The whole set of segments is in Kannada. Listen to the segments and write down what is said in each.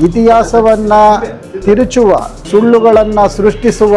ಇತಿಹಾಸವನ್ನ ತಿರುಚುವ, ಸುಳ್ಳುಗಳನ್ನು ಸೃಷ್ಟಿಸುವ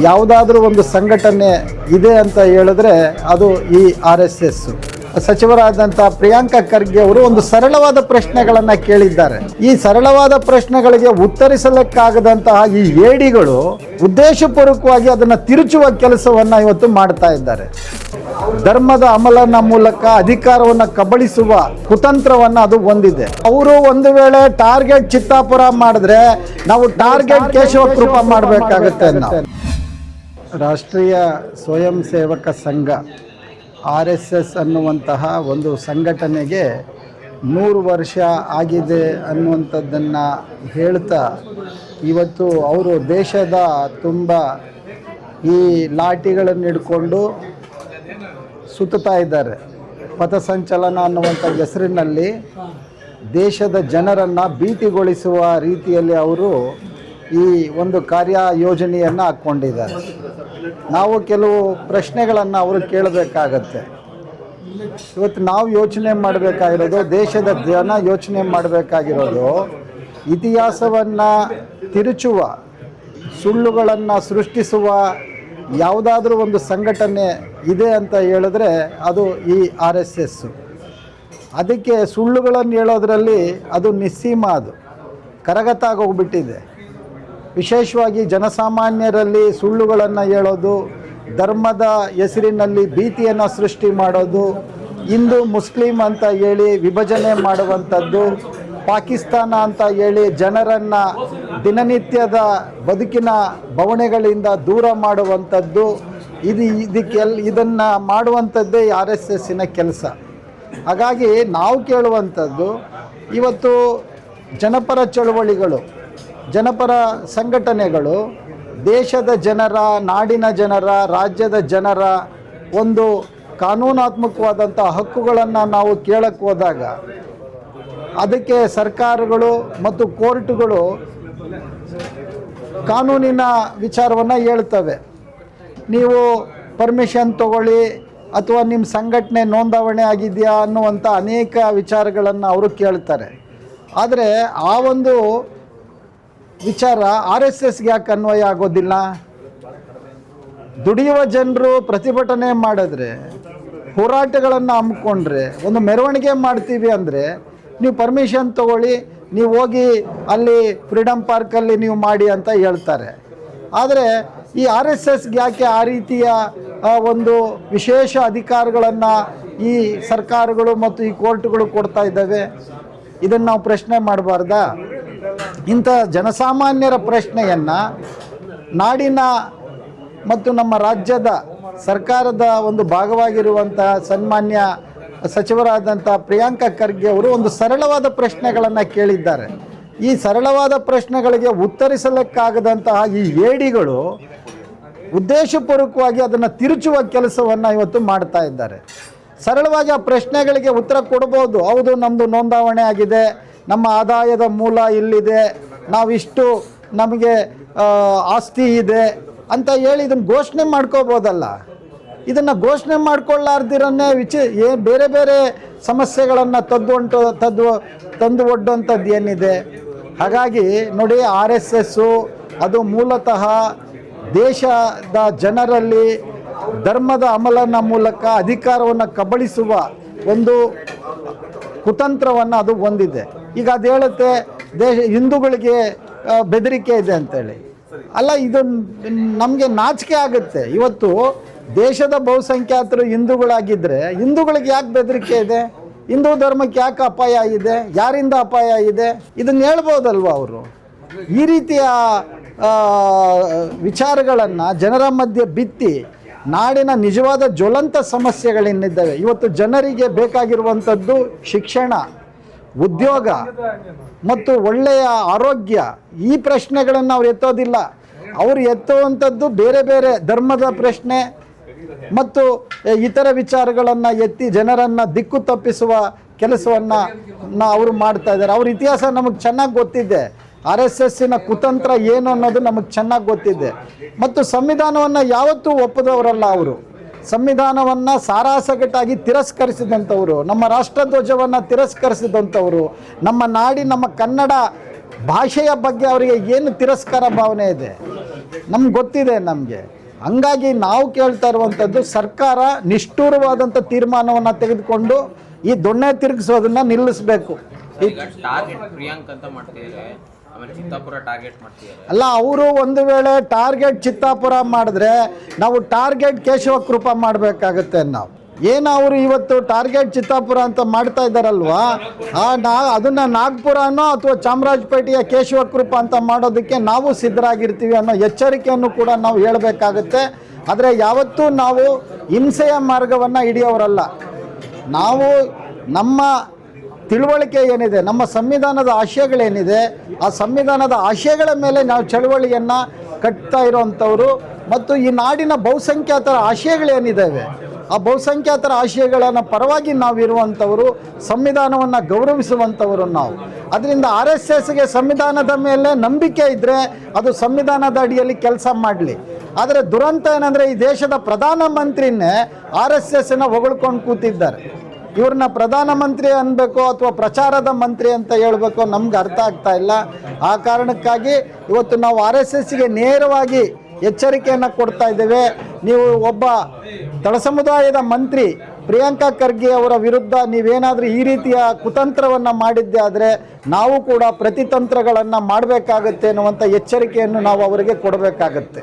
ಯಾವುದಾದ್ರೂ ಒಂದು ಸಂಘಟನೆ ಇದೆ ಅಂತ ಹೇಳಿದ್ರೆ ಅದು ಈ ಆರ್ ಎಸ್ ಎಸ್. ಸಚಿವರಾದಂಥ ಪ್ರಿಯಾಂಕಾ ಖರ್ಗೆ ಅವರು ಒಂದು ಸರಳವಾದ ಪ್ರಶ್ನೆಗಳನ್ನು ಕೇಳಿದ್ದಾರೆ. ಈ ಸರಳವಾದ ಪ್ರಶ್ನೆಗಳಿಗೆ ಉತ್ತರಿಸಲಿಕ್ಕಾಗದಂತಹ ಈ ಏಡಿಗಳು ಉದ್ದೇಶಪೂರ್ವಕವಾಗಿ ಅದನ್ನು ತಿರುಚುವ ಕೆಲಸವನ್ನು ಇವತ್ತು ಮಾಡ್ತಾ ಇದ್ದಾರೆ. ಧರ್ಮದ ಅಮಲನ ಮೂಲಕ ಅಧಿಕಾರವನ್ನು ಕಬಳಿಸುವ ಕುತಂತ್ರವನ್ನು ಅದು ಹೊಂದಿದೆ. ಅವರು ಒಂದು ವೇಳೆ ಟಾರ್ಗೆಟ್ ಚಿತ್ತಾಪುರ ಮಾಡಿದ್ರೆ ನಾವು ಟಾರ್ಗೆಟ್ ಕೇಶವ ಕೃಪ ಮಾಡಬೇಕಾಗುತ್ತೆ ರಾಷ್ಟ್ರೀಯ ಸ್ವಯಂ ಸೇವಕ ಸಂಘ ಆರ್ ಎಸ್ ಎಸ್ ಅನ್ನುವಂತಹ ಒಂದು ಸಂಘಟನೆಗೆ ನೂರು ವರ್ಷ ಆಗಿದೆ ಅನ್ನುವಂಥದ್ದನ್ನು ಹೇಳ್ತಾ ಇವತ್ತು ಅವರು ದೇಶದ ತುಂಬ ಈ ಲಾಠಿಗಳನ್ನು ಹಿಡ್ಕೊಂಡು ಸುತ್ತಾ ಇದ್ದಾರೆ. ಪಥಸಂಚಲನ ಅನ್ನುವಂಥ ಹೆಸರಿನಲ್ಲಿ ದೇಶದ ಜನರನ್ನು ಭೀತಿಗೊಳಿಸುವ ರೀತಿಯಲ್ಲಿ ಅವರು ಈ ಒಂದು ಕಾರ್ಯ ಯೋಜನೆಯನ್ನು ಹಾಕ್ಕೊಂಡಿದ್ದಾರೆ. ನಾವು ಕೆಲವು ಪ್ರಶ್ನೆಗಳನ್ನು ಅವರು ಕೇಳಬೇಕಾಗತ್ತೆ. ಇವತ್ತು ನಾವು ಯೋಚನೆ ಮಾಡಬೇಕಾಗಿರೋದು, ದೇಶದ ಜನ ಯೋಚನೆ ಮಾಡಬೇಕಾಗಿರೋದು, ಇತಿಹಾಸವನ್ನು ತಿರುಚುವ, ಸುಳ್ಳುಗಳನ್ನು ಸೃಷ್ಟಿಸುವ ಯಾವುದಾದ್ರೂ ಒಂದು ಸಂಘಟನೆ ಇದೆ ಅಂತ ಹೇಳಿದ್ರೆ ಅದು ಈ ಆರ್ ಎಸ್ ಎಸ್ಸು ಅದಕ್ಕೆ ಸುಳ್ಳುಗಳನ್ನು ಹೇಳೋದ್ರಲ್ಲಿ ಅದು ನಿಸ್ಸೀಮ ಅದು. ಕರಗತ ಆಗೋಗ್ಬಿಟ್ಟಿದೆ ವಿಶೇಷವಾಗಿ ಜನಸಾಮಾನ್ಯರಲ್ಲಿ ಸುಳ್ಳುಗಳನ್ನು ಹೇಳೋದು, ಧರ್ಮದ ಹೆಸರಿನಲ್ಲಿ ಭೀತಿಯನ್ನು ಸೃಷ್ಟಿ ಮಾಡೋದು, ಹಿಂದೂ, ಮುಸ್ಲಿಂ ಅಂತ ಹೇಳಿ ವಿಭಜನೆ ಮಾಡುವಂಥದ್ದು, ಪಾಕಿಸ್ತಾನ ಅಂತ ಹೇಳಿ ಜನರನ್ನು ದಿನನಿತ್ಯದ ಬದುಕಿನ ಬವಣೆಗಳಿಂದ ದೂರ ಮಾಡುವಂಥದ್ದು, ಇದು ಇದಕ್ಕೆಲ್ ಇದನ್ನು ಮಾಡುವಂಥದ್ದೇ ಆರ್ ಎಸ್ ಎಸ್ಸಿನ ಕೆಲಸ. ಹಾಗಾಗಿ ನಾವು ಕೇಳುವಂಥದ್ದು, ಇವತ್ತು ಜನಪರ ಚಳುವಳಿಗಳು ಜನಪರ ಸಂಘಟನೆಗಳು ದೇಶದ ಜನರ, ನಾಡಿನ ಜನರ, ರಾಜ್ಯದ ಜನರ ಒಂದು ಕಾನೂನಾತ್ಮಕವಾದಂಥ ಹಕ್ಕುಗಳನ್ನು ನಾವು ಕೇಳಕ್ಕೆ ಹೋದಾಗ ಅದಕ್ಕೆ ಸರ್ಕಾರಗಳು ಮತ್ತು ಕೋರ್ಟ್ಗಳು ಕಾನೂನಿನ ವಿಚಾರವನ್ನು ಹೇಳ್ತವೆ. ನೀವು ಪರ್ಮಿಷನ್ ತಗೊಳ್ಳಿ ಅಥವಾ ನಿಮ್ಮ ಸಂಘಟನೆ ನೋಂದಾವಣೆ ಆಗಿದೆಯಾ ಅನ್ನುವಂಥ ಅನೇಕ ವಿಚಾರಗಳನ್ನು ಅವರು ಕೇಳ್ತಾರೆ. ಆದರೆ ಆ ಒಂದು ವಿಚಾರ ಆರ್ ಎಸ್ ಎಸ್ಗೆ ಯಾಕೆ ಅನ್ವಯ ಆಗೋದಿಲ್ಲ? ದುಡಿಯುವ ಜನರು ಪ್ರತಿಭಟನೆ ಮಾಡಿದ್ರೆ, ಹೋರಾಟಗಳನ್ನು ಹಮ್ಮಿಕೊಂಡ್ರೆ, ಒಂದು ಮೆರವಣಿಗೆ ಮಾಡ್ತೀವಿ ಅಂದರೆ ನೀವು ಪರ್ಮಿಷನ್ ತಗೊಳ್ಳಿ, ನೀವು ಹೋಗಿ ಅಲ್ಲಿ ಫ್ರೀಡಮ್ ಪಾರ್ಕಲ್ಲಿ ನೀವು ಮಾಡಿ ಅಂತ ಹೇಳ್ತಾರೆ. ಆದರೆ ಈ ಆರ್ ಎಸ್ ಎಸ್ಗೆ ಯಾಕೆ ಆ ರೀತಿಯ ಒಂದು ವಿಶೇಷ ಅಧಿಕಾರಗಳನ್ನು ಈ ಸರ್ಕಾರಗಳು ಮತ್ತು ಈ ಕೋರ್ಟ್ಗಳು ಕೊಡ್ತಾ ಇದ್ದಾವೆ? ಇದನ್ನು ನಾವು ಪ್ರಶ್ನೆ ಮಾಡಬಾರ್ದಾ? ಇಂಥ ಜನಸಾಮಾನ್ಯರ ಪ್ರಶ್ನೆಯನ್ನು ನಾಡಿನ ಮತ್ತು ನಮ್ಮ ರಾಜ್ಯದ ಸರ್ಕಾರದ ಒಂದು ಭಾಗವಾಗಿರುವಂಥ ಸನ್ಮಾನ್ಯ ಸಚಿವರಾದಂಥ ಪ್ರಿಯಾಂಕ ಖರ್ಗೆ ಅವರು ಒಂದು ಸರಳವಾದ ಪ್ರಶ್ನೆಗಳನ್ನು ಕೇಳಿದ್ದಾರೆ. ಈ ಸರಳವಾದ ಪ್ರಶ್ನೆಗಳಿಗೆ ಉತ್ತರಿಸಲಿಕ್ಕಾಗದಂತಹ ಈ ಏಡಿಗಳು ಉದ್ದೇಶಪೂರ್ವಕವಾಗಿ ಅದನ್ನು ತಿರುಚುವ ಕೆಲಸವನ್ನು ಇವತ್ತು ಮಾಡ್ತಾ ಇದ್ದಾರೆ. ಸರಳವಾಗಿ ಆ ಪ್ರಶ್ನೆಗಳಿಗೆ ಉತ್ತರ ಕೊಡ್ಬೋದು. ಹೌದು ನಮ್ಮದು ನೋಂದಾವಣೆ ಆಗಿದೆ. ನಮ್ಮ ಆದಾಯದ ಮೂಲ ಇಲ್ಲಿದೆ. ನಾವಿಷ್ಟು ನಮಗೆ ಆಸ್ತಿ ಇದೆ ಅಂತ ಹೇಳಿ ಇದನ್ನು ಘೋಷಣೆ ಮಾಡ್ಕೋಬೋದಲ್ಲ. ಇದನ್ನು ಘೋಷಣೆ ಮಾಡ್ಕೊಳ್ಳಾರ್ದಿರನ್ನೇ ವಿಚ, ಏ, ಬೇರೆ ಬೇರೆ ಸಮಸ್ಯೆಗಳನ್ನು ತದ್ದು ತದ್ದು ತಂದು ಒಡ್ಡುವಂಥದ್ದು ಏನಿದೆ. ಹಾಗಾಗಿ ನೋಡಿ ಆರ್ ಎಸ್ ಎಸ್ಸು ಅದು ಮೂಲತಃ ದೇಶದ ಜನರಲ್ಲಿ ಧರ್ಮದ ಅಮಲನ ಮೂಲಕ ಅಧಿಕಾರವನ್ನು ಕಬಳಿಸುವ ಒಂದು ಕುತಂತ್ರವನ್ನು ಅದು ಹೊಂದಿದೆ. ಈಗ ಅದು ಹೇಳುತ್ತೆ, ದೇಶ, ಹಿಂದೂಗಳಿಗೆ ಬೆದರಿಕೆ ಇದೆ ಅಂತೇಳಿ. ಅಲ್ಲ ಇದು ನಮಗೆ ನಾಚಿಕೆ ಆಗುತ್ತೆ. ಇವತ್ತು ದೇಶದ ಬಹುಸಂಖ್ಯಾತರು ಹಿಂದೂಗಳಾಗಿದ್ದರೆ ಹಿಂದೂಗಳಿಗೆ ಯಾಕೆ ಬೆದರಿಕೆ ಇದೆ? ಹಿಂದೂ ಧರ್ಮಕ್ಕೆ ಯಾಕೆ ಅಪಾಯ ಇದೆ? ಯಾರಿಂದ ಅಪಾಯ ಇದೆ? ಇದನ್ನು ಹೇಳ್ಬೋದಲ್ವ ಅವರು? ಈ ರೀತಿಯ ವಿಚಾರಗಳನ್ನು ಜನರ ಮಧ್ಯೆ ಬಿತ್ತಿ, ನಾಡಿನ ನಿಜವಾದ ಜ್ವಲಂತ ಸಮಸ್ಯೆಗಳೇನಿದ್ದಾವೆ ಇವತ್ತು ಜನರಿಗೆ ಬೇಕಾಗಿರುವಂಥದ್ದು ಶಿಕ್ಷಣ. ಉದ್ಯೋಗ ಮತ್ತು ಒಳ್ಳೆಯ ಆರೋಗ್ಯ ಈ ಪ್ರಶ್ನೆಗಳನ್ನು ಅವ್ರು ಎತ್ತೋದಿಲ್ಲ. ಅವರು ಎತ್ತುವಂಥದ್ದು ಬೇರೆ ಬೇರೆ ಧರ್ಮದ ಪ್ರಶ್ನೆ ಮತ್ತು ಇತರ ವಿಚಾರಗಳನ್ನು ಎತ್ತಿ ಜನರನ್ನು ದಿಕ್ಕು ತಪ್ಪಿಸುವ ಕೆಲಸವನ್ನು ಅವರು ಮಾಡ್ತಾ ಇದ್ದಾರೆ. ಅವ್ರ ಇತಿಹಾಸ ನಮಗೆ ಚೆನ್ನಾಗಿ ಗೊತ್ತಿದೆ. ಆರ್ ಎಸ್ ಎಸ್ಸಿನ ಕುತಂತ್ರ ಏನು ಅನ್ನೋದು ನಮಗೆ ಚೆನ್ನಾಗಿ ಗೊತ್ತಿದೆ. ಮತ್ತು ಸಂವಿಧಾನವನ್ನು ಯಾವತ್ತೂ ಒಪ್ಪದವರಲ್ಲ ಅವರು. ಸಂವಿಧಾನವನ್ನು ಸಾರಾಸಗಟಾಗಿ ತಿರಸ್ಕರಿಸಿದಂಥವರು, ನಮ್ಮ ರಾಷ್ಟ್ರಧ್ವಜವನ್ನು ತಿರಸ್ಕರಿಸಿದಂಥವರು, ನಮ್ಮ ನಾಡಿ, ನಮ್ಮ ಕನ್ನಡ ಭಾಷೆಯ ಬಗ್ಗೆ ಅವರಿಗೆ ಏನು ತಿರಸ್ಕಾರ ಭಾವನೆ ಇದೆ? ನಮ್ಗೆ ಗೊತ್ತಿದೆ ನಮಗೆ. ಹಂಗಾಗಿ ನಾವು ಕೇಳ್ತಾ ಇರುವಂಥದ್ದು ಸರ್ಕಾರ ನಿಷ್ಠೂರವಾದಂಥ ತೀರ್ಮಾನವನ್ನು ತೆಗೆದುಕೊಂಡು ಈ ದೊಣ್ಣೆ ತಿರುಗಿಸೋದನ್ನ ನಿಲ್ಲಿಸಬೇಕು. ಅಲ್ಲ, ಅವರು ಒಂದು ವೇಳೆ ಟಾರ್ಗೆಟ್ ಚಿತ್ತಾಪುರ ಮಾಡಿದ್ರೆ ನಾವು ಟಾರ್ಗೆಟ್ ಕೇಶವ ಕೃಪ ಮಾಡಬೇಕಾಗುತ್ತೆ ನಾವು. ಏನು ಅವರು ಇವತ್ತು ಟಾರ್ಗೆಟ್ ಚಿತ್ತಾಪುರ ಅಂತ ಮಾಡ್ತಾ ಇದ್ದಾರಲ್ವಾ? ಆ, ನಾ, ಅದನ್ನು ನಾಗ್ಪುರನೋ ಅಥವಾ ಚಾಮರಾಜಪೇಟೆಯ ಕೇಶವ ಕೃಪ ಅಂತ ಮಾಡೋದಕ್ಕೆ ನಾವು ಸಿದ್ಧರಾಗಿರ್ತೀವಿ ಅನ್ನೋ ಎಚ್ಚರಿಕೆಯನ್ನು ಕೂಡ ನಾವು ಹೇಳಬೇಕಾಗುತ್ತೆ. ಆದರೆ ಯಾವತ್ತೂ ನಾವು ಹಿಂಸೆಯ ಮಾರ್ಗವನ್ನು ಹಿಡಿಯೋರಲ್ಲ. ನಾವು ನಮ್ಮ ತಿಳುವಳಿಕೆ ಏನಿದೆ, ನಮ್ಮ ಸಂವಿಧಾನದ ಆಶಯಗಳೇನಿದೆ, ಆ ಸಂವಿಧಾನದ ಆಶಯಗಳ ಮೇಲೆ ನಾವು ಚಳುವಳಿಯನ್ನು ಕಟ್ತಾ ಇರೋವಂಥವ್ರು ಮತ್ತು ಈ ನಾಡಿನ ಬಹುಸಂಖ್ಯಾತರ ಆಶಯಗಳೇನಿದ್ದಾವೆ ಆ ಬಹುಸಂಖ್ಯಾತರ ಆಶಯಗಳನ್ನು ಪರವಾಗಿ ನಾವು ಇರುವಂಥವರು, ಸಂವಿಧಾನವನ್ನು ಗೌರವಿಸುವಂಥವರು ನಾವು. ಅದರಿಂದ ಆರ್ ಎಸ್ ಎಸ್ಗೆ ಸಂವಿಧಾನದ ಮೇಲೆ ನಂಬಿಕೆ ಇದ್ದರೆ ಅದು ಸಂವಿಧಾನದ ಅಡಿಯಲ್ಲಿ ಕೆಲಸ ಮಾಡಲಿ. ಆದರೆ ದುರಂತ ಏನಂದರೆ ಈ ದೇಶದ ಪ್ರಧಾನಮಂತ್ರಿನೇ ಆರ್ ಎಸ್ ಎಸ್ನ ಹೊಗಳ್ಕೊಂಡು ಕೂತಿದ್ದಾರೆ. ಇವ್ರನ್ನ ಪ್ರಧಾನಮಂತ್ರಿ ಅನ್ಬೇಕು ಅಥವಾ ಪ್ರಚಾರದ ಮಂತ್ರಿ ಅಂತ ಹೇಳಬೇಕು ನಮ್ಗೆ ಅರ್ಥ ಆಗ್ತಾ ಇಲ್ಲ. ಆ ಕಾರಣಕ್ಕಾಗಿ ಇವತ್ತು ನಾವು ಆರ್ ಎಸ್ ಎಸ್ಗೆ ನೇರವಾಗಿ ಎಚ್ಚರಿಕೆಯನ್ನು ಕೊಡ್ತಾ ಇದ್ದೇವೆ. ನೀವು ಒಬ್ಬ ತಳ ಸಮುದಾಯದ ಮಂತ್ರಿ ಪ್ರಿಯಾಂಕಾ ಖರ್ಗೆ ಅವರ ವಿರುದ್ಧ ನೀವೇನಾದರೂ ಈ ರೀತಿಯ ಕುತಂತ್ರವನ್ನು ಮಾಡಿದ್ದೆ ಆದರೆ ನಾವು ಕೂಡ ಪ್ರತಿತಂತ್ರಗಳನ್ನು ಮಾಡಬೇಕಾಗತ್ತೆ ಅನ್ನುವಂಥ ಎಚ್ಚರಿಕೆಯನ್ನು ನಾವು ಅವರಿಗೆ ಕೊಡಬೇಕಾಗತ್ತೆ.